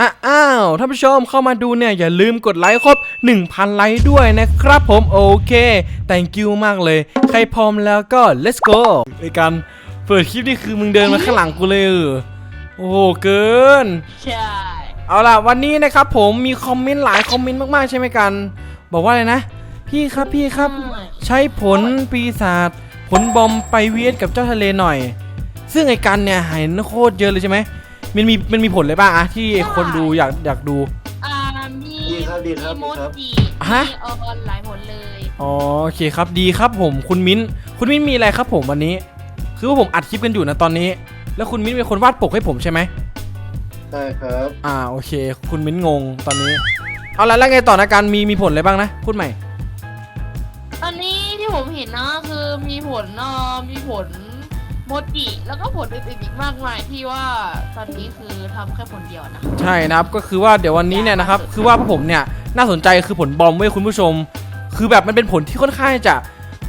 อะอ้าวท่านผู้ชมเข้ามาดูเนี่ย อย่าลืมกดไลค์ครบ 1,000 ไลค์ด้วยนะครับผมโอเค thank you มากเลย ใครพร้อมแล้วก็ let's go ไอ้กันเปิดคลิปนี่คือมึงเดินมาข้างหลังกูเลยเหรอโอ้โหเกิน ใช่ เอาล่ะวันนี้นะครับผมมีคอมเมนต์หลายคอมเมนต์มากๆใช่ไหมกัน บอกว่าอะไรนะ พี่ครับพี่ครับ ใช้ผลปีศาจผลบอมไปเวียดกับเจ้าทะเลหน่อย ซึ่งไอ้กันเนี่ยเห็นโคตรเยอะเลยใช่ไหม มันมีมันมีผลอะไรบ้างอะที่คนดูอยากอยากดู อ่ามีดีครับดีครับมีโมดีครับ จิฮะ มีออนหลายผลเลยอ๋อโอเคครับดีครับผมคุณมิ้นคุณมิ้นมีอะไรครับผมวันนี้ คือว่าผมอัดคลิปกันอยู่นะตอนนี้ แล้วคุณมิ้นเป็นคนวาดปกให้ผมใช่ไหมใช่ครับอ่าโอเค คุณมิ้นงงตอนนี้ เอาละแล้วไงต่อนะการมีมีผลอะไรบ้างนะพูดใหม่ตอนนี้ที่ผมเห็นนะคือมีผลเอ่อมีผล โมจิแล้วก็ผลอื่นๆอีกมากมายที่ว่าตอนนี้คือทำแค่ผลเดียวนะ ใช่นะครับก็คือว่าเดี๋ยววันนี้เนี่ยนะครับคือว่าพวกผมเนี่ยน่าสนใจคือผลบอมเว้ยคุณผู้ชม คือแบบมันเป็นผลที่ค่อนข้างจะ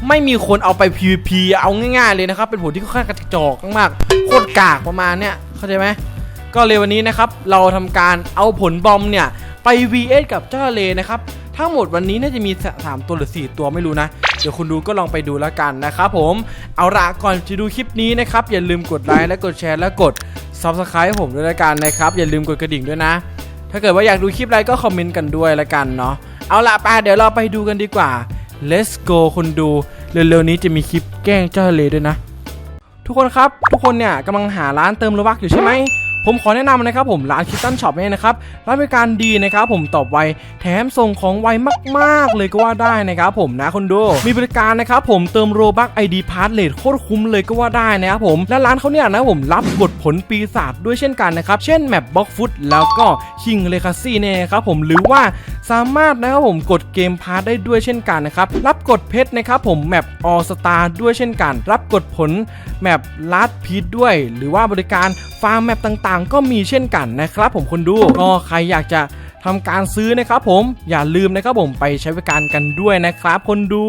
ไม่มีคนเอาไป PVP เอาง่ายๆเลยนะครับ เป็นผลที่ค่อนข้างกระจอกมากๆโคตรกากประมาณเนี่ยเข้าใจไหมก็เลยวันนี้นะครับเราทำการเอาผลบอมเนี่ยไป VS กับเจ้าเลนะครับ ทั้งหมดวันนี้น่าจะมีสามตัวหรือสี่ตัวไม่รู้นะ เดี๋ยวคุณดูก็ลองไปดูแล้วกันนะครับผม เอาละก่อนจะดูคลิปนี้นะครับ อย่าลืมกดไลค์และกดแชร์และกด Subscribe ผมด้วยละกันนะครับ อย่าลืมกดกระดิ่งด้วยนะ ถ้าเกิดว่าอยากดูคลิปอะไรก็คอมเมนต์กันด้วยละกันเนาะ เอาละไปเดี๋ยวเราไปดูกันดีกว่า let's go คนดู เร็วๆนี้จะมีคลิปแกล้งเจ้าทะเลด้วยนะ ทุกคนครับ ทุกคนเนี่ยกำลังหาร้านเติมโลบักอยู่ใช่ไหม ผมขอแนะนำนะครับผมร้านคิตตันช็อปเนี่ยนะครับร้านบริการดีนะครับผมตอบไวแถมส่งของไวมากๆ เลยก็ว่าได้นะครับผมนะคนดูมีบริการนะครับผมเติมโรบักไอดีพาร์ทเลทโคตรคุ้มเลยก็ว่าได้นะครับผมและร้านเขาเนี่ยนะผมรับบทผลปีศาจด้วยเช่นกันนะครับเช่นแมปบล็อกฟุตแล้วก็คิงเลคาซี่เนี่ยครับผมหรือว่า สามารถนะครับผมกดเกมพาร์ทได้ด้วยเช่นกันนะครับ รับกดเพชรนะครับผมแมปออสตาด้วยเช่นกัน รับกดผลแมปลัดพีทด้วย หรือว่าบริการฟาร์มแมปต่างๆ ก็มีเช่นกันนะครับ ผมคนดูก็ใครอยากจะทำการซื้อนะครับผมอย่าลืมนะครับผมไปใช้บริการกันด้วยนะครับ คนดู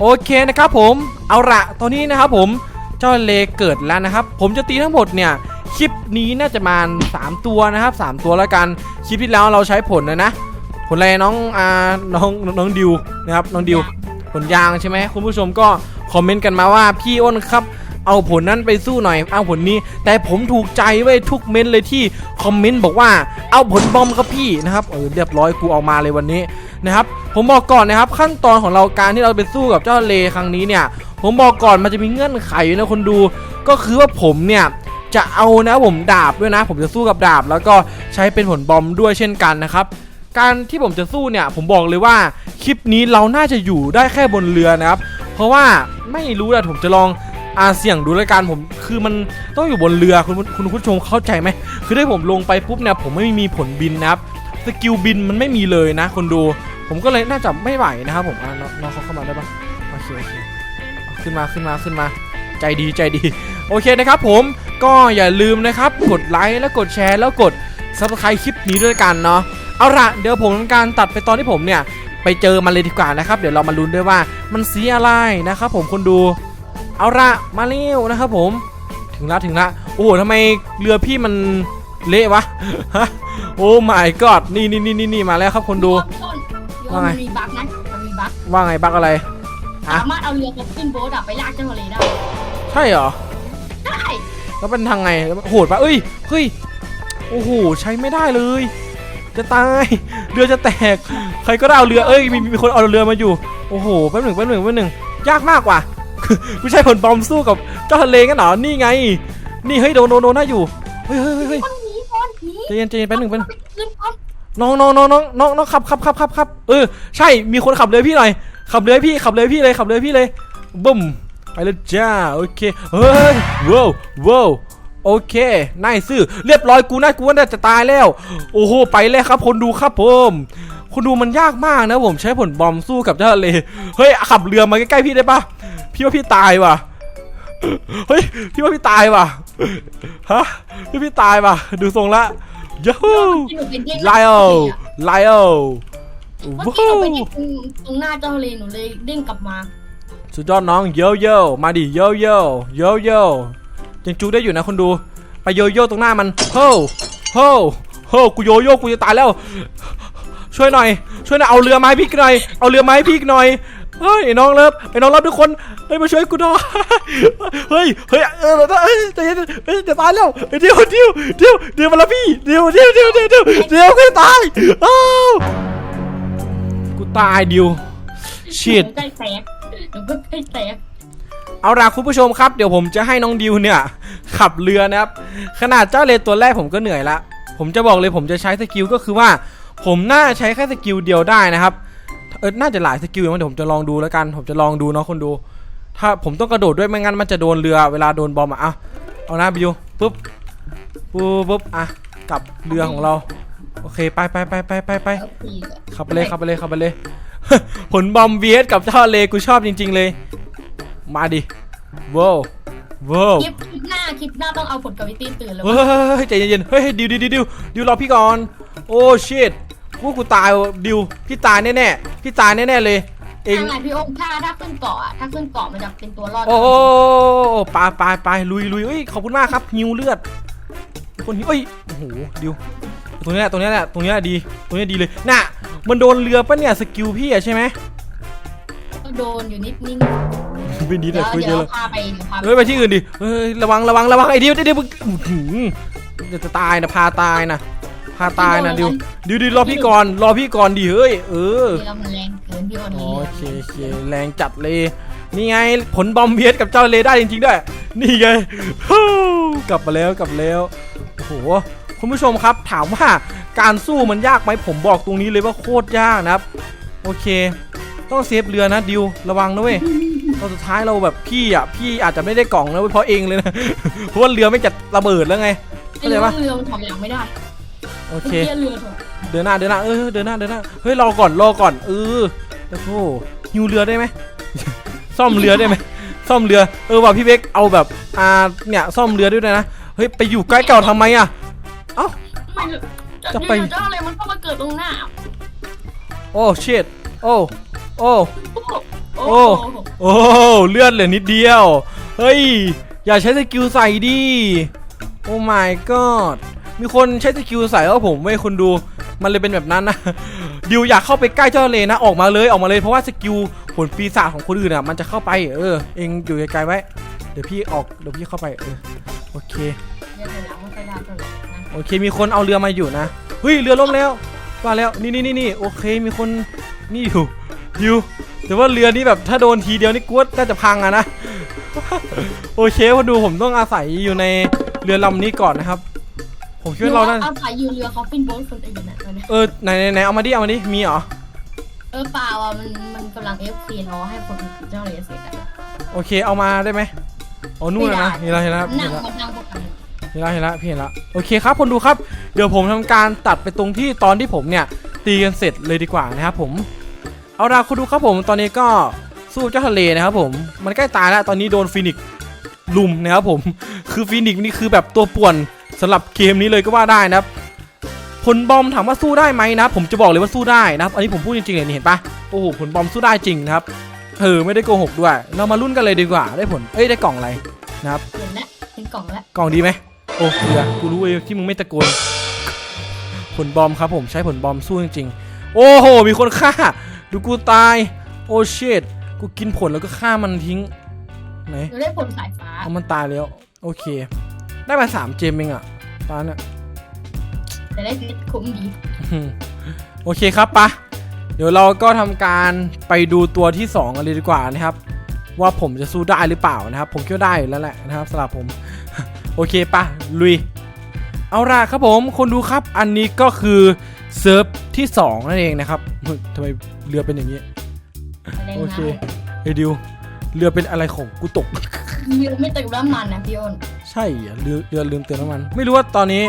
โอเคนะครับผมเอาละตอนนี้นะครับผมเจ้าเลเกิดแล้วนะครับ ผมจะตีทั้งหมดเนี่ยคลิปนี้น่าจะมา3ตัวนะครับ 3 ตัวแล้วกันคลิปที่แล้วเราใช้ผลนะนะผลอะไรน้องอ่าน้องน้องดิวนะครับน้องดิวผลยางใช่ไหมคุณผู้ชมก็คอมเมนต์กันมาว่าพี่อ้นครับ เอาผลนั้นไปสู้หน่อย เอาผลนี้ แต่ผมถูกใจไว้ยทุกเม้นเลยที่คอมเมนต์บอกว่าเอาผลบอมครับพี่นะครับเออเรียบร้อยกูเอามาเลยวันนี้นะครับผมบอกก่อนนะครับขั้นตอนของเราการที่เราไปสู้กับเจ้าเลครั้งนี้เนี่ย ผมบอกก่อนมันจะมีเงื่อนไขนะคนดู ก็คือว่าผมเนี่ยจะเอานะผมดาบด้วยนะ ผมจะสู้กับดาบ แล้วก็ใช้เป็นผลบอมด้วยเช่นกันนะครับการที่ผมจะสู้เนี่ยผมบอกเลยว่าคลิปนี้เราน่าจะอยู่ได้แค่บนเรือนะครับ เพราะว่าไม่รู้อะผมจะลอง อาเสี่ยงดูแล้วกันผมคือมันต้องอยู่บนเรือคุณคุณคุณผู้ชมเข้าใจไหมคือถ้าผมลงไปปุ๊บเนี่ยผมไม่มีผลบินนะครับสกิลบินมันไม่มีเลยนะ คนดู ผมก็เลยน่าจะไม่ไหวนะครับผมอะน้องเขาเข้ามาได้ปะโอเคโอเคขึ้นมาขึ้นมาขึ้นมา ใจดีใจดี โอเคนะครับผมก็อย่าลืมนะครับ กดไลค์แล้วกดแชร์แล้วกด subscribe คลิปนี้ด้วยกันเนาะเอาละเดี๋ยวผมทำการตัดไปตอนที่ผมเนี่ย ไปเจอมันเลยดีกว่านะครับ เดี๋ยวเรามาลุ้นด้วยว่ามันสีอะไรนะครับผมคนดู เอาละมาเร็วนะครับผม ถึงละถึงละโอ้โหทำไมเรือพี่มันเละวะฮะโอ้ my god นี่นี่นี่นี่นี่มาแล้วครับคนดูว่าไง มันมีบั๊กนะมันมีบั๊กว่าไงบักอะไร ฮะ สามารถเอาเรือกับขึ้นโบ๊ทอะไปลากเจ้าทะเลได้ใช่เหรอ ได้แล้วเป็นทางไงโหดปะเอ้ยเฮ้ยโอ้โหใช้ไม่ได้เลย จะตายเรือจะแตก ใครก็ได้เอาเรือเอ้ยมีมีคนเอาเรือมาอยู่ โอ้โหแป๊บหนึ่งแป๊บหนึ่งแป๊บหนึ่งยากมากว่ะ ไม่ใช่ผลบอมสู้กับเจ้าทะเลกันเหรอ นี่ไง นี่เฮ้ยโดนโดนโดนน่าอยู่ เฮ้ยเฮ้ยเฮ้ยเฮ้ยคนหนีคนหนีใจเย็นใจเย็นแป๊บหนึ่งแป๊บหนึ่งขึ้นก่อนน้องน้องน้องน้องน้องน้องขับขับขับขับขับเออใช่มีคนขับเรือพี่หน่อย ขับเรือพี่ขับเรือพี่เลยขับเรือพี่เลยบึ้มไปเลยจ้าโอเคเฮ้ยว้าวว้าวโอเคนายซื่อเรียบร้อยกูน่ากูว่าน่าจะตายแล้ว โอ้โหไปแล้วครับ คนดูครับผมคนดูมันยากมากนะผมใช้ผลบอมสู้กับเจ้าทะเลเฮ้ยขับเรือมาใกล้ๆพี่ได้ปะ พี่ว่าพี่ตายว่ะเฮ้ยพี่ว่าพี่ตายว่ะฮะพี่พี่ตายว่ะดูทรงละยูฮูที่หนูเป็นเด้งไลโอไลโอเมื่อวู้กี้หนูไปเด้งตรงหน้าเจ้าทะเลหนูเลยเด้งกลับมาสุดยอดน้องโยโย่มาดิโยโย่โยโย่ยังจูได้อยู่นะคนดูไปโยโย่ตรงหน้ามันโฮโฮโฮกูโยโย่กูจะตายแล้ว ช่วยหน่อย ช่วยหน่อยเอาเรือมาให้พี่หน่อยเอาเรือมาให้พี่หน่อย เฮ้ยไอ้น้องเลิฟไอ้น้องเลิฟทุกคนเฮ้ยมาช่วยกูหน่อยเฮ้ยเฮ้ยเออเราต้องเฮ้ยใจเย็นเฮ้ยจะตายแล้วเฮ้ยเดี๋ยวเดี๋ยวเดี๋ยวเดี๋ยวมาแล้วพี่เดี๋ยวเดี๋ยวเดี๋ยวเดี๋ยวเดี๋ยวเดี๋ยวกูจะตายอ้าวกูตายดิวชิดหนูใกล้แตกหนูก็ใกล้แตกเอาล่ะคุณผู้ชมครับเดี๋ยวผมจะให้น้องดิวเนี่ย ขับเรือนะครับ ขนาดเจ้าเลนตัวแรกผมก็เหนื่อยละ ผมจะบอกเลยผมจะใช้สกิลก็คือว่า ผมน่าใช้แค่สกิลเดียวได้นะครับ เออน่าจะหลายสกิลมั้งเดี๋ยวผมจะลองดูแล้วกัน ผมจะลองดูเนาะคนดู ถ้าผมต้องกระโดดด้วยไม่งั้นมันจะโดนเรือเวลาโดนบอมอะเอาเอานะบิวปุ๊บปุ๊บปุ๊บอะกลับเรือของเรา โอเคไปไปไปไปไปไปแล้วพี่ก็ขับไปเลยขับไปเลยขับไปเลยผลบอมเบียสกับเจ้าเลกูชอบจริง ๆ เลย มาดิว้าวว้าวคลิปคลิปหน้าคลิปหน้าต้องเอาผลกวิตี้ตื่นแล้วเฮ้ยใจเย็นๆเฮ้ยดิวดิวดิวดิวดิวรอพี่ก่อน โอ้ชิต กูกูตายว่ะดิวพี่ตายแน่ๆพี่ตายแน่ๆเลยเองทางไหนพี่โอมถ้าถ้าขึ้นเกาะอะถ้าขึ้นเกาะมันจะเป็นตัวรอดโอ้ไปไปไปลุยลุยเอ้ยขอบคุณมากครับฮิวเลือดคนฮิวเอ้ยโอ้โหดิวตรงนี้แหละตรงนี้แหละตรงนี้แหละดีตรงนี้ดีเลยน่ะมันโดนเรือปะเนี่ยสกิลพี่อะใช่ไหมก็โดนอยู่นิดนึงไม่ดีเดี๋แต่ยวคุยเยเดี๋ยอะวเลยพาไปเดี๋ยวพาไปเฮ้ยไปที่อื่นดิเฮ้ยระวังระวังระวังไอ้ดิวไอ้ดิวมึงอื้อหือเดี๋ยวจะตายนะพาตายนะ พาตายนะดิวดิวดิวรอพี่ก่อนรอพี่ก่อนดิเฮ้ยเออนี่เรามันแรงเกินพี่โอมโอนี่เคโอเคแรงจัดเลย นี่ไงผลบอมเบียสกับเจ้าเลได้จริงๆด้วย นี่ไงฮู้กลับมาแล้วกลับมาแล้วโอ้โหคุณผู้ชมครับถามว่าการสู้มันยากไหมผมบอกตรงนี้เลยว่าโคตรยากนะครับ โอเค ต้องเซฟเรือนะดิวระวังนะเว้ยตอนสุดท้ายเราแบบพี่อะพี่อาจจะไม่ได้กล่องนะเว้ยเพราะเองเลยนะ เพราะว่าเรือไม่จัดระเบิดแล้วไง ไม่รู้ว่าเรือมันถอยหลังไม่ได้ โอเมื่อเคกี้เรือถอยเดินหน้าเดินหน้าเออเดินหน้าเดินหน้าเฮ้ยรอก่อนรอก่อนเออแล้วโธ่ฮิวเรือได้ไหม ซ่อมเรือได้ไหมซ่อมเรือเออว่ะพี่เบกเอาแบบอ่าเนี่ยซ่อมเรือด้วยนะเฮ้ยไปอยู่ใกล้เก่าทำไมอะเอ้าไม่รู้จะไปอยู่ๆเจ้าอะไรมันก็มาเกิดตรงหน้าโอ้ชิตโอ้โอ้ โอ้โอ้โอ้เลือดเหลือนิดเดียว เฮ้ย อย่าใช้สกิลใส่ดิ โอ้ my god มีคนใช้สกิลใส่แล้วผมไม่คนดูมันเลยเป็นแบบนั้นนะดิวอยากเข้าไปใกล้เจ้าทะเลนะออกมาเลยออกมาเลยเพราะว่าสกิลผลปีศาจของคนอื่นอะมันจะเข้าไปเออเองอยู่ไกลๆไว้ เดี๋ยวพี่ออกเดี๋ยวพี่เข้าไปเออโอเคเรือถอยหลังไม่ค่อยได้เท่าไหร่นะโอเคมีคนเอาเรือมาอยู่นะเฮ้ยเรือล่มแล้วว่าแล้วนี่นี่นี่นี่โอเคมีคนนี่อยู่อยู่แต่ว่าเรือนี้แบบถ้าโดนทีเดียวนี่กวดน่าจะพังอะนะโอเคพอดูผมต้องอาศัยอยู่ในเรือลำนี้ก่อนนะครับ ผมคิดว่าเราน่าเอาสายยูเรือเขาเป็นโบ๊ทคนอื่นน่ะตอนเนี้ยเออไหนไหนไหนเอามาดิเอามาดิมีเหรอเออเปล่าอะมันมันกำลังเอฟซีรอให้คนเจ้าเลยเสร็จอะโอเคเอามาได้ไหมอ๋อนู่นนะนะเห็นแล้วเห็นแล้วนั่เห็งนแล้วมันนั่งพวกกันเห็นแล้วเห็นแล้วพี่เห็นแล้วโอเคครับคนดูครับเดี๋ยวผมทำการตัดไปตรงที่ตอนที่ผมเนี่ยตีกันเสร็จเลยดีกว่านะครับผมเอาล่ะคนดูครับผมตอนนี้ก็สู้เจ้าทะเลนะครับผมมันใกล้ตายแล้วตอนนี้โดนฟีนิกซ์ลุมนะครับผมคือฟีนิกซ์นี่คือแบบตัวป่วน สำหรับเกมนี้เลยก็ว่าได้นะครับผลบอมถามว่าสู้ได้ไหมนะผมจะบอกเลยว่าสู้ได้นะครับอันนี้ผมพูดจริงๆเลยนี่เห็นปะโอ้โหผลบอมสู้ได้จริงนะครับเออไม่ได้โกหกด้วย เรามาลุ้นกันเลยดีกว่าได้ผลเอ้ยได้กล่องอะไรนะครับเห็นแล้วเห็นกล่องแล้วกล่องดีไหมโอ้เรือกูรู้เองที่มึงไม่ตะโกนผลบอมครับผมใช้ผลบอมสู้จริงๆ โอ้โห มีคนฆ่า ดูกูตาย โอ้เชดกูกินผลแล้วก็ฆ่ามันทิ้งไหนเราได้ผลสายฟ้าเอามันตายแล้ว โอเค ได้มาสามเจมเองอะตาเนี่ยแต่ได้เพชรคุ้มดีอืมโอเคครับปะเดี๋ยวเราก็ทำการไปดูตัวที่2กันเลยดีกว่านะครับ ว่าผมจะสู้ได้หรือเปล่านะครับ ผมคิดว่าได้อยู่แล้วแหละนะครับสำหรับผม โอเคปะลุย เอาล่ะครับผมคนดูครับ อันนี้ก็คือเซิร์ฟที่2นั่นเองนะครับเฮ้ยทำไมเรือเป็นอย่างนี้แรงโอนะเคเฮ้ยดิวเรือเป็นอะไรของกูตก เรือไม่เติมน้ำมันนะพี่อ้นใช่เหรอเรือเรือลืมเติมน้ำมัน ไม่รู้ว่าตอนนี้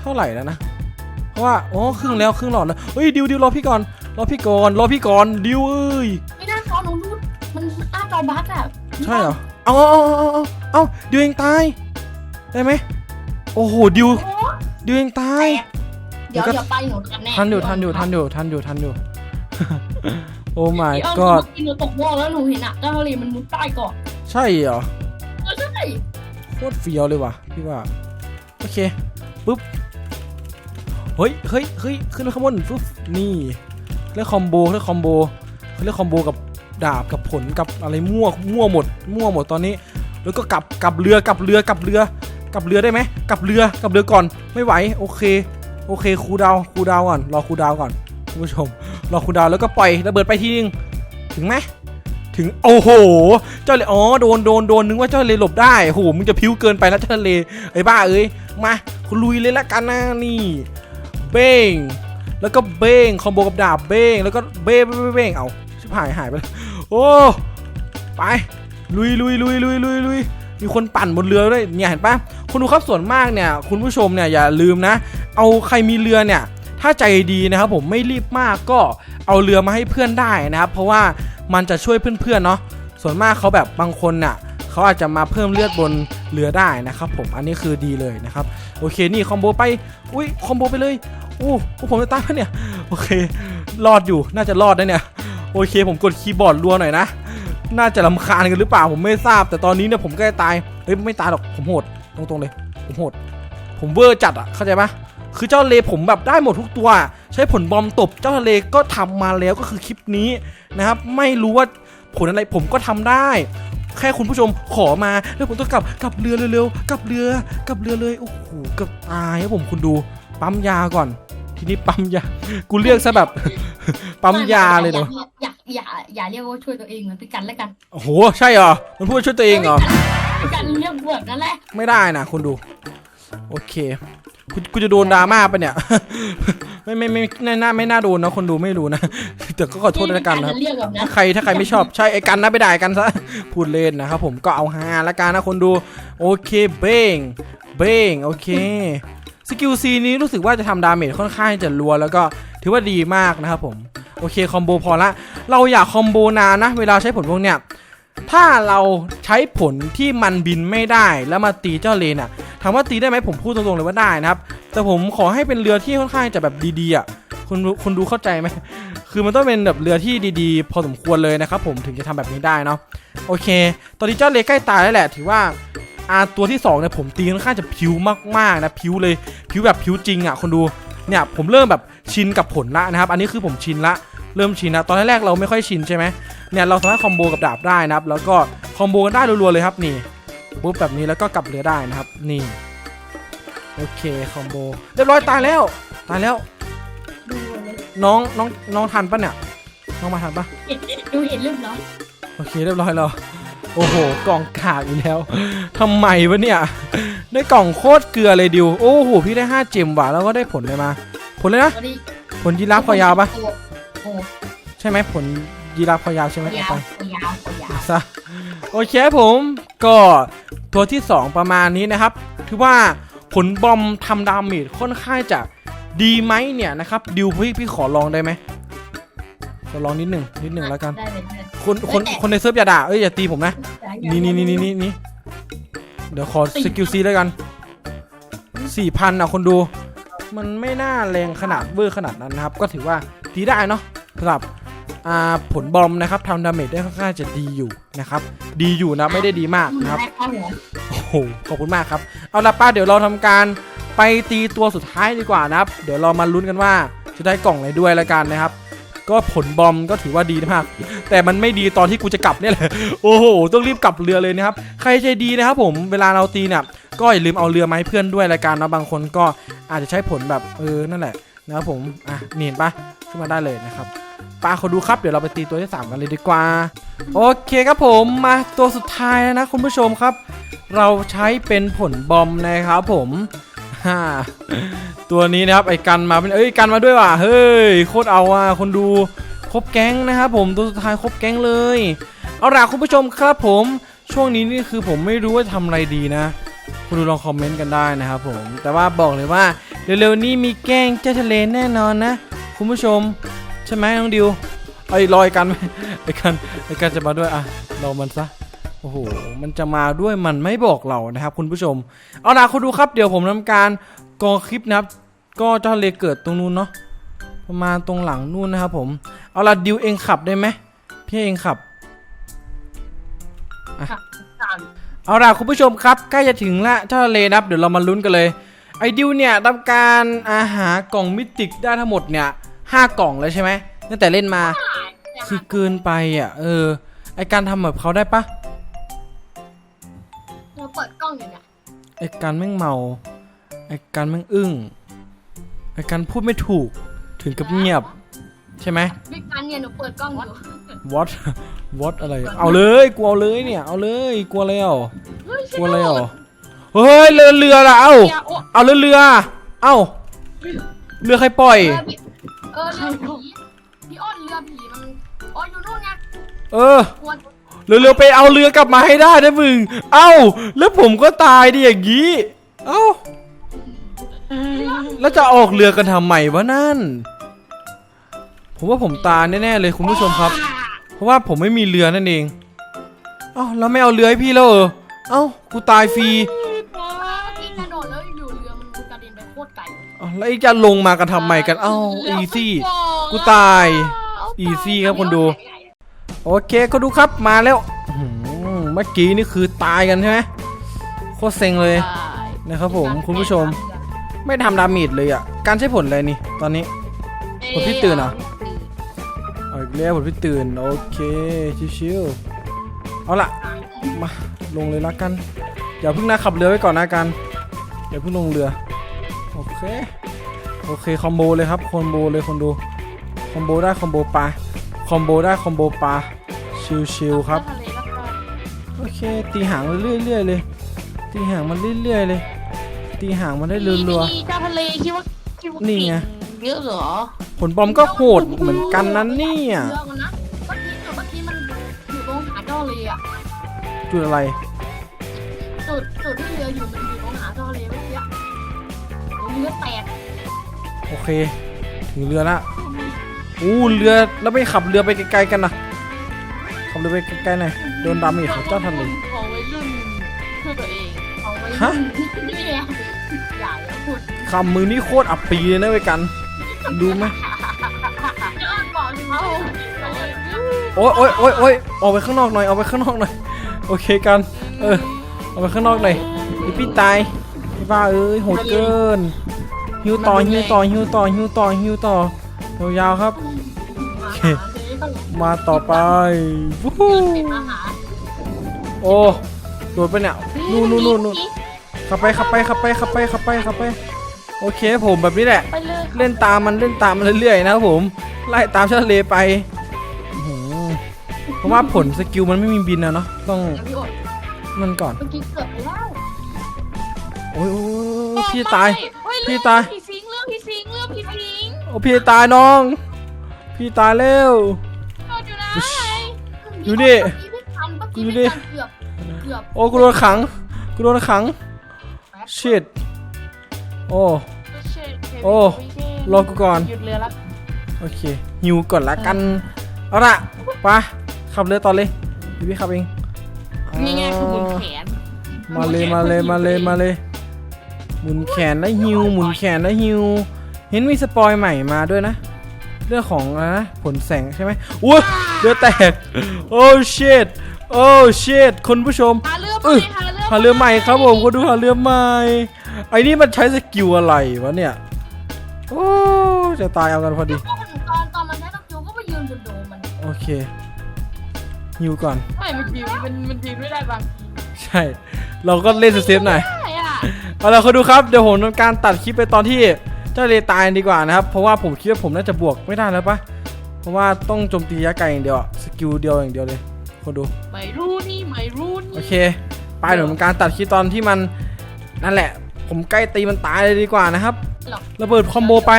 เท่าไหร่แล้วนะ เพราะว่าโอ้ครึ่งแล้วครึ่งหลอดแล้วเฮ้ยดิวดิวรอพี่ก่อนรอพี่ก่อนรอพี่ก่อนดิวเอ้ยไม่น่าจอหนูรูดมันหน้าจอบั๊กอะใช่เหรอเอาเอาเอาเอาเอาเอ้าดิวเองตายได้ไหมโอ้โหดิวดิวเองตาย เดี๋ยวเดี๋ยวไปหนูทันแน่ทันอยู่ทันอยู่ทันอยู่ทันอยู่ทันอยู่ โอ้ my พี่อ้อม god เมื่อกี้หนูตกวอลแล้วหนูเห็นอะเจ้าทะเลมันมุดใต้เกาะใช่เหรอเออใช่โค ตรเฟี้ยวเลยว่ะพี่ว่า โอเคปุ๊บ เฮ้ยเฮ้ยเฮ้ยขึ้นข้างบนปุ๊บนี่เรียกคอมโบเรียกคอมโบเขาเรียกคอมโบกับดาบกับผลกับอะไรมั่วมั่วหมด มั่วหมดตอนนี้ แล้วก็กลับกลับเรือกลับเรือกลับเรือกลับเรือได้ไหมกลับเรือกลับเรือก่อนไม่ไหวโอเคโอเคครูดาวครูดาวก่อนรอครูดาวก่อนคุณผู้ชมรอครูดาวแล้วก็ปล่อยระเบิดไปทีนึงถึงไหม ถึงโอ้โห เจ้าเลยอ๋อโดนโดนโดนนึกว่าเจ้าเลยหลบได้โหมึงจะพิ้วเกินไปแล้วเจ้าเลยไอ้บ้าเอ้ยมาคุณลุยเลยละกันนะนี่ เบ้งแล้วก็เบ้งคอมโบกับดาบเบ้งแล้วก็เบ้งเบ้งเบ้งเอาชิบหายหายไปแล้วโอ้ไปลุยลุยลุยลุยลุยลุยมีคนปั่นบนเรือด้วยเนี่ยเห็นปะคุณดูครับส่วนมากเนี่ย คุณผู้ชมเนี่ยอย่าลืมนะ เอาใครมีเรือเนี่ย ถ้าใจดีนะครับผมไม่รีบมากก็เอาเรือมาให้เพื่อนได้นะครับเพราะว่า มันจะช่วยเพื่อนๆเนาะส่วนมากเขาแบบบางคนน่ะเขาอาจจะมาเพิ่มเลือดบนเรือได้นะครับ ผมอันนี้คือดีเลยนะครับโอเคนี่คอมโบไปอุ้ยคอมโบไปเลยโอ้โอ้ผมจะตายปะเนี่ยโอเครอดอยู่น่าจะรอดนะเนี่ยโอเค ผมกดคีย์บอร์ดรัวหน่อยนะน่าจะลำคาญกันหรือเปล่าผมไม่ทราบ แต่ตอนนี้เนี่ยผมใกล้ตายเฮ้ยไม่ตายหรอกผมโหดตรงๆเลย ผมโหดผมเวอร์จัดอะเข้าใจปะคือเจ้าเลผมแบบได้หมดทุกตัว ใช้ผลบอมตบเจ้าทะเลก็ทำมาแล้วก็คือคลิปนี้นะครับ ไม่รู้ว่าผลอะไรผมก็ทำได้ แค่คุณผู้ชมขอมาแล้วผมต้องกลับกลับเรือเร็วๆกลับเรือกลับเรือเลยโอ้โหเกือบตายครับผมคุณดูปั๊มยาก่อน ทีนี้ปั๊มยากูเรียกซะแบบปั๊มยาเลยเนาะอย่าอย่าอย่าเรียกว่าช่วยตัวเองเหมือนพี่กันแล้วกันโอ้โหใช่เหรอมันพูดช่วยตัวเองเหรอพี่กันเรียกบวชนั่นแหละไม่ได้นะคุณดู โอเคกูกูจะโดนดราม่าปะเนี่ย ไม่ไม่ไม่ไม่น่าไม่น่าโดนนะคนดูไม่รู้นะแต่ก็ขอโทษด้วยละกันนะครับ เรียกแบบนั้น ถ้าใครถ้าใครไม่ชอบ ใช่ไอ้กันนะไปด่าไอ้กันซะ พูดเล่นนะครับผมก็เอาฮาละกันนะคนดู โอเคเบ้งเบ้งโอเค สกิลซีนี้รู้สึกว่าจะทำดาเมจค่อนข้างจะรัวแล้วก็ถือว่าดีมากนะครับผม โอเคคอมโบพอละ เราอยากคอมโบนานนะ เวลาใช้ผลพวกเนี้ยถ้าเราใช้ผลที่มันบินไม่ได้แล้วมาตีเจ้าเลนอะ ถามว่าตีได้ไหมผมพูดตรงๆเลยว่าได้นะครับ แต่ผมขอให้เป็นเรือที่ค่อนข้างจะแบบดีๆอะคุณคุณดูเข้าใจไหมคือมันต้องเป็นแบบเรือที่ดีๆ พอสมควรเลยนะครับผมถึงจะทำแบบนี้ได้เนาะโอเค ตอนนี้เจ้าเลใกล้ตายแล้วแหละ ถือว่าอาตัวที่สองเนี่ยผมตีค่อนข้างจะพิ้วมากๆนะพิ้วเลยพิ้วแบบพิ้วจริงอะคนดูเนี่ยผมเริ่มแบบชินกับผลละนะครับ อันนี้คือผมชินละเริ่มชินนะตอนแรกเราไม่ค่อยชินใช่ไหมเนี่ยเราสามารถคอมโบกับดาบได้นะครับ แล้วก็คอมโบกันได้รัวๆเลยครับนี่ ปุ๊บแบบนี้แล้วก็กลับเรือได้นะครับ นี่โอเคคอมโบเรียบร้อยตายแล้ว ตายแล้วดูเลยน้องน้องน้องทันปะเนี่ยน้องมาทันปะดูเห็นเรื่องเนาะโอเคเรียบร้อยแล้วโอ้โหกล่องกากอีกแล้วทำไมวะเนี่ยได้กล่องโคตรเกลือเลยดิวโอ้โหพี่ได้5เจมว่ะแล้วก็ได้ผลเลยมา ผลเลยนะวันนี้ผลยีราฟคอยาวปะโอ้โหใช่ไหมผลยีราฟคอยาวใช่ไหมเอายาไปวยาวยาวซะโอเคครับผมก็ ตัวที่ 2 ประมาณนี้นะครับ ถือว่าผลบอมทำดาเมจค่อนข้างจะดีไหมเนี่ยนะครับ ดิวพี่พี่ขอลองได้ไหมขอลองนิดหนึ่งนิดหนึ่งแล้วกัน ได้เลยได้เลยคนคนคนในเซิร์ฟอย่าด่าเอ้ยอย่าตีผมนะ นี่นี่นี่นี่นี่นี่เดี๋ยวขอสกิลซีแล้วกันสี่พันอะคนดู มันไม่น่าแรงขนาดเวอร์ขนาดนั้นนะครับ ก็ถือว่าตีได้เนาะสำหรับอ่า ผลบอมนะครับทำดาเมจได้ค่อนข้างจะดีอยู่นะครับ ดีอยู่นะไม่ได้ดีมากนะครับโอ้โหขอบคุณมากครับ เอาละป้าเดี๋ยวเราทำการไปตีตัวสุดท้ายดีกว่านะครับ เดี๋ยวเรามาลุ้นกันว่าจะได้กล่องอะไรด้วยละกันนะครับ ก็ผลบอมก็ถือว่าดีมาก แต่มันไม่ดีตอนที่กูจะกลับเนี่ยแหละโอ้โหต้องรีบกลับเรือเลยนะครับ ใครใจดีนะครับผมเวลาเราตีเนี่ยก็อย่าลืมเอาเรือมาให้เพื่อนด้วยละกันนะบางคนก็อาจจะใช้ผลแบบเออนั่นแหละ นะครับผม อะนี่เห็นปะขึ้นมาได้เลยนะครับปาเขาดูครับ เดี๋ยวเราไปตีตัวที่สามกันเลยดีกว่า โอเคครับผมมาตัวสุดท้ายแล้วนะคุณผู้ชมครับ เราใช้เป็นผลบอมนะครับผมฮ่าตัวนี้นะครับไอ้กันมาเป็นเอ้ยกันมาด้วยว่ะเฮ้ยโคตรเอาอะคนดูครบแก๊งนะครับผมตัวสุดท้ายครบแก๊งเลย เอาล่ะคุณผู้ชมครับผมช่วงนี้นี่คือผมไม่รู้ว่าทำอะไรดีนะ คุณดูลองคอมเมนต์กันได้นะครับผมแต่ว่าบอกเลยว่า เร็วๆนี้มีแกล้งเจ้าทะเลแน่นอนนะ คุณผู้ชม ใช่ไหมน้องดิวไอ้ยรอยกันไหมไอ้กันไอ้กันจะมาด้วยอะรอมันซะโอ้โหมันจะมาด้วยมันไม่บอกเรานะครับ คุณผู้ชม เอาล่ะคุณดูครับเดี๋ยวผมทำการกองคลิปนะครับ ก็เจ้าทะเลเกิดตรงนู้นเนาะประมาณตรงหลังนู่นนะครับผมเอาล่ะดิวเองขับได้ไหมพี่เองขับค่ะตามเอาล่ะคุณผู้ชมครับใกล้จะถึงละเจ้าทะเลนะครับ เดี๋ยวเรามาลุ้นกันเลย ไอ้ดิวเนี่ยทำการอาหากล่องมิติกได้ทั้งหมดเนี่ยห้ากล่องเลยใช่ไหมตั้งแต่เล่นมาคือเกินไปอะ เออ ไอการทำแบบเขาได้ปะเราเปิดกล้องอยู่เนี่ยไอการแม่งเมา ไอการแม่งอึ้ง ไอการพูดไม่ถูกถึงกับเงียบ ใช่ไหมด้วยกันเนี่ยหนูเปิดกล้องอยู่ what what อะไร เอาเลยกูเอาเลยเนี่ย เอาเลยกลัวอะไรอะเฮ้ยกลัวอะไรอะ เฮ้ยเรือเรือละเอ้าอย่าโอ้เอาเรือเรือ เอ้าเรือใครปล่อยเออพี่เออเรือผีพี่อ้นเรือผีมันอ๋ออยู่นู่นไงเออ กวนเร็วๆไปเอาเรือกลับมาให้ได้นะมึง เอ้า แล้วผมก็ตายดิอย่างงี้ เอ้า แล้วจะออกเรือกันทำไมวะนั่น ผมว่าผมตายแน่ๆเลยคุณผู้ชมครับ เพราะว่าผมไม่มีเรือนั่นเอง เอ้าแล้วไม่เอาเรือให้พี่แล้วเหรอ เอ้า กูตายฟรี แล้วอีกจะลงมากันทำไมกัน เอ้าอีซี่ กูตาย อีซี่ครับคนดู โอเคก็ดูครับมาแล้วอื้อหือเมื่อกี้นี่คือตายกันใช่ไหมโคตรเซ็งเลยนะครับผมคุณผู้ชม ไม่ทำดาเมจเลยอะ การใช้ผลอะไรนี่ ตอนนี้ผมพี่ตื่นเหรอเอาอีกแล้วผมพี่ตื่น โอเค ชิวๆเอาละมาลงเลยละกันอย่าเพิ่งนะขับเรือไว้ก่อนนะกันอย่าเพิ่งลงเรือ โอเค โอเคคอมโบเลยครับคอมโบเลยคนดูคอมโบได้คอมโบปลาคอมโบได้คอมโบปลาชิวๆครับทะเลแล้วกันโอเคตีหางเรื่อยๆเลย ตีหางมันเรื่อยๆเลย ตีหางมันได้รัว นี่เจ้าทะเลคิดว่าคิดว่านี่ไง เก่เยอะเหรอๆผลบอมก็โหดเหมือนกันนั้นเนี่ยเรือมันนะเมื่อกี้เมื่อกี้มันอยู่ตรงหาดเจ้าทะเลอะจุดอะไร จุดจุดที่เรืออยู่มันอยู่ตรงหาดเจ้าทะเลเมื่อกี้อะเรือแตก โอเค ถึงเรือละอู้เรือแล้วไปขับเรือไปไกลๆกันนะขับเรือไปไกลๆหน่อยโดนดาเมจของเจ้าทะเลของวัยรุ่นเพื่อตัวเองเอาไว้ฮะนี่ไงอย่าอย่าพูดคำมือนี่โคตรอับปีเลยนะเว้ยกัน ดูไหมเออบอกสิเขาโอ๊ยโอ๊ยโอ๊ยโอ๊ยออกไปข้างนอกหน่อยออกไปข้างนอกหน่อยโอเคกัน เออออกไปข้างนอกหน่อยไอพี่ตายพี่บ้าเอ้ยโหดเกิน ฮิวต่อฮิวต่อฮิวต่อฮิวต่อฮิวต่อยาวๆครับมาโอเคหาเดี๋ยวก็หลงมาต่อไปวู้ฮู้เป็นมาหาโอ้โดดไปเนี่ยนู่นนู่นนู่นนู่นขับไปขับไปขับไปขับไปขับไปขับไปโอเคผมแบบนี้แหละ ไปเลยเล่นตามมันเล่นตามมันเรื่อยๆนะครับผม ไล่ตามชาทะเลไปอื้อหือเพราะว่าผลสกิลมันไม่มีบินนะเนาะต้องพี่อดนั่นก่อน เมื่อกี้เกือบไปแล้วโอ้ยโอ้ยโอ้ยพี่ตายเฮ้ย พี่ตายพี่สิงเรื่องพี่สิงเรื่องพี่สิงโอ้พี่ตายน้อง พี่ตายแล้วก็อยู่นะอยู่นี่เมื่อกี้พี่ทันเมื่อกี้อยู่พี่นี่ทันเกือบเกือบโอ้กูโดนขังกูโดนขังชิดโอ้ โอ้รอกูก่อน หยุดเรือแล้วโอเคหิวก่อนละกันเอาละไปขับเรือต่อเลยเดี๋ยวพี่ขับเองนี่ไงคือหมุนแขนมาเลยมาเลยมาเลยมาเลย หมุนแขนแล้วฮิวหมุนแขนแล้วฮิวเห็นมีสปอยใหม่มาด้วยนะ เรื่องของอะไรนะผลแสงใช่ไหมอุ้ยเรือแตกโอ้ชิตโอ้ชิตคุณผู้ชมหาเรือเอใหม่อหาเรือหาเรือใหม่ครับผมก็ดูหาเรือใหม่ไอ้นี่มันใช้สกิลอะไรวะเนี่ยโอ้จะตายเอากันพอดีตอนตอนมันใช้ตะกิวก็ไปยืนบนโดมมันโอเคฮิวก่อนไม่มันยืนมันมันยืนไม่ได้บางทีใช่ เราก็เล่นเซฟๆหน่อยใช่อะ เอาล่ะคนดูครับเดี๋ยวผมทำการตัดคลิปไปตอนที่เจ้าเลตายดีกว่านะครับ เพราะว่าผมคิดว่าผมน่าจะบวกไม่ได้แล้วปะเพราะว่าต้องโจมตีระยะไกลอย่างเดียวอะสกิลเดียวอย่างเดียวเลย คนดูไม่รู้นี่ไม่รู้โอนี่เค ไปเดี๋ยวผมการตัดคลิปตอนที่มันนั่นแหละ ผมใกล้ตีมันตายเลยดีกว่านะครับหรอกระเบิดคอมโบไป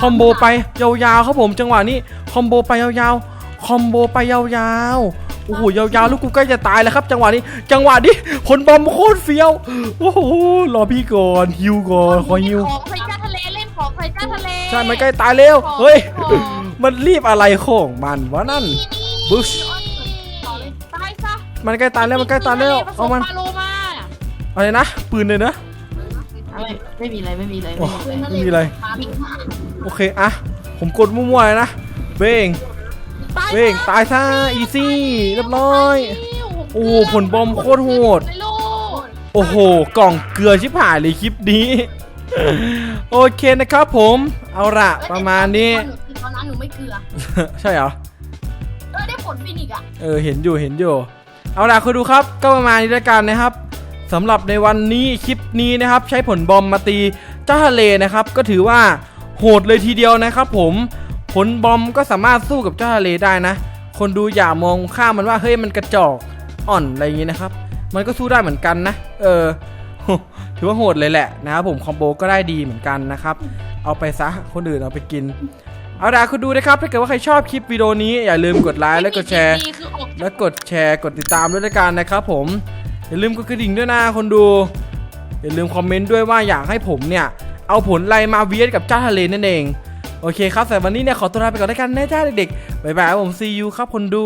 คอมโบไปยาวๆครับผมจังหวะนี้คอมโบไปยาวๆคอมโบไปยาวๆ โอ้โหยาวๆลูกกูใกล้จะตายแล้วครับ จังหวะนี้ จังหวะนี้ผลบอมโคตรเฟี้ยว โอ้โหรอพี่ก่อนฮิวก่อนขอฮิวของไฟจ้าทะเลเล่นของไฟจ้าทะเลใช่มันใกล้ตายเร็วเฮ้ยมันรีบอะไรของมันวะนั่นบุชมันใกล้ตายแล้วมันใกล้ตายแล้วเอามันอะไรนะปืนเลยนะไม่มีอะไรไม่มีอะไรไม่มีอะไรโอเคอะผมกดมั่วๆเลยนะเบ้ง เว่งตายซะอีซี่เรียบร้อย โอ้ผลบอมโคตรโหด โอ้โห กล่องเกลือชิบหายเลยคลิปนี้ โอเคนะครับผม เอาละประมาณนี้ตอนนั้นหนูไม่เกลือ ใช่เหรอเออได้ผลฟินิกอะเออเห็นอยู่เห็นอยู่ เอาละคุณดูครับ ก็ประมาณนี้ละกันนะครับสำหรับในวันนี้คลิปนี้นะครับ ใช้ผลบอมมาตีเจ้าทะเลนะครับ ก็ถือว่าโหดเลยทีเดียวนะครับผม ผลบอมก็สามารถสู้กับเจ้าทะเลได้นะ คนดูอย่ามองข้ามมันว่าเฮ้ยมันกระจอกอ่อนอะไรอย่างงี้นะครับ มันก็สู้ได้เหมือนกันนะ เออ ถือว่าโหดเลยแหละนะครับผมคอมโบก็ได้ดีเหมือนกันนะครับ เอาไปซะคนอื่นเอาไปกิน เอาดาคุณดูนะครับ ถ้าเกิดว่าใครชอบคลิปวิดีโอนี้อย่าลืมกดไลค์และกดแชร์ และกดแชร์กดติดตามด้วยละกันนะครับผม อย่าลืมกดกระดิ่งด้วยนะคนดู อย่าลืมคอมเมนต์ด้วยว่าอยากให้ผมเนี่ย เอาผลอะไรมาเวียดกับเจ้าทะเลนั่นเอง โอเคครับสำหรับวันนี้เนี่ยขอตัวลาไปก่อนด้วยกันนะจ้าเด็กๆบ๊ายบายผมซียูครับคนดู